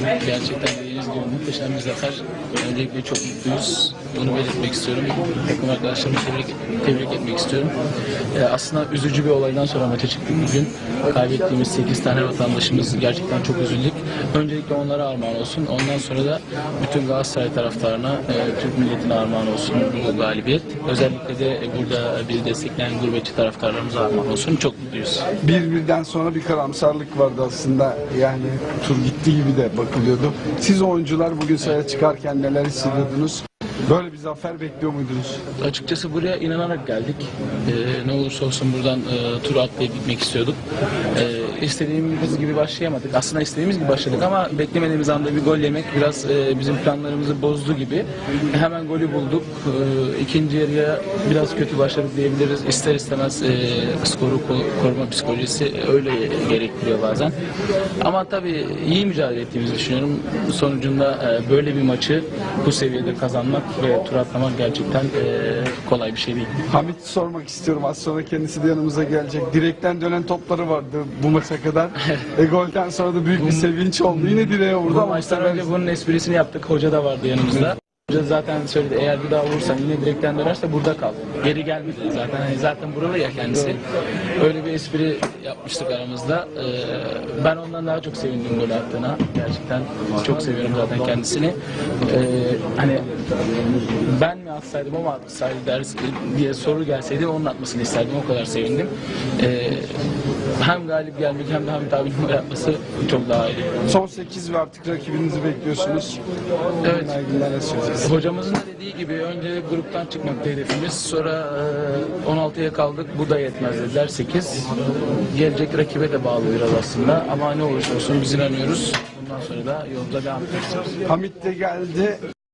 Gerçekten dediğiniz gibi muhteşem bir zafer. Öncelikle çok mutluyuz. Bunu belirtmek istiyorum. Takım arkadaşlarımı tebrik, tebrik etmek istiyorum. Ee, aslında üzücü bir olaydan sonra maça çıktık bugün. Kaybettiğimiz 8 tane vatandaşımız gerçekten çok üzüldük. Öncelikle onlara armağan olsun. Ondan sonra da bütün Galatasaray taraftarına, e, Türk milletine armağan olsun bu galibiyet. Özellikle de e, burada bizi destekleyen gurbetçi taraftarlarımıza armağan olsun. Çok mutluyuz. Bir birden sonra bir karamsarlık vardı aslında. Yani tur gitti gibi de bakılıyordu. Siz oyuncular bugün sahaya çıkarken neler hissediyordunuz? Böyle bir zafer bekliyor muydunuz? Açıkçası buraya inanarak geldik. Ee, ne olursa olsun buradan e, tur atlayıp gitmek istiyorduk. Ee, istediğimiz gibi başlayamadık. Aslında istediğimiz gibi başladık ama beklemediğimiz anda bir gol yemek biraz e, bizim planlarımızı bozdu gibi. Hemen golü bulduk. Ee, ikinci yarıya biraz kötü başladık diyebiliriz. İster istemez e, skoru ko- koruma psikolojisi öyle gerektiriyor bazen. Ama tabii iyi mücadele ettiğimizi düşünüyorum. Sonucunda e, böyle bir maçı bu seviyede kazanmak ve tur atlamak gerçekten e, kolay bir şey değil. Hamit sormak istiyorum. Az sonra kendisi de yanımıza gelecek. Direkten dönen topları vardı bu maça kadar. e, golden sonra da büyük bir sevinç oldu. Yine direğe vurdu Bu ama maçtan önce bunun esprisini yaptık. Hoca da vardı yanımızda. Hoca zaten söyledi eğer bir daha vurursan yine direkten dönerse burada kal. Geri gelmedi zaten. Hani zaten buralı ya kendisi. Öyle bir espri yapmıştık aramızda. Ee, ben ondan daha çok sevindim gol attığına. Gerçekten çok seviyorum zaten kendisini. Ee, hani ben mi atsaydım o mu atsaydı ders, diye soru gelseydi onun atmasını isterdim. O kadar sevindim. Ee, hem galip gelmek hem de Hamit abinin gol atması çok daha iyi. son 8 ve artık rakibinizi bekliyorsunuz. Evet. İlgili neler söyleyeceksiniz? Hocamızın da dediği gibi önce gruptan çıkmaktı hedefimiz. Sonra e, 16'ya kaldık. Bu da yetmez dediler. 8. Gelecek rakibe de bağlı biraz aslında. Ama ne olursa olsun biz inanıyoruz. Bundan sonra da yolumuza devam edeceğiz. Hamit de geldi.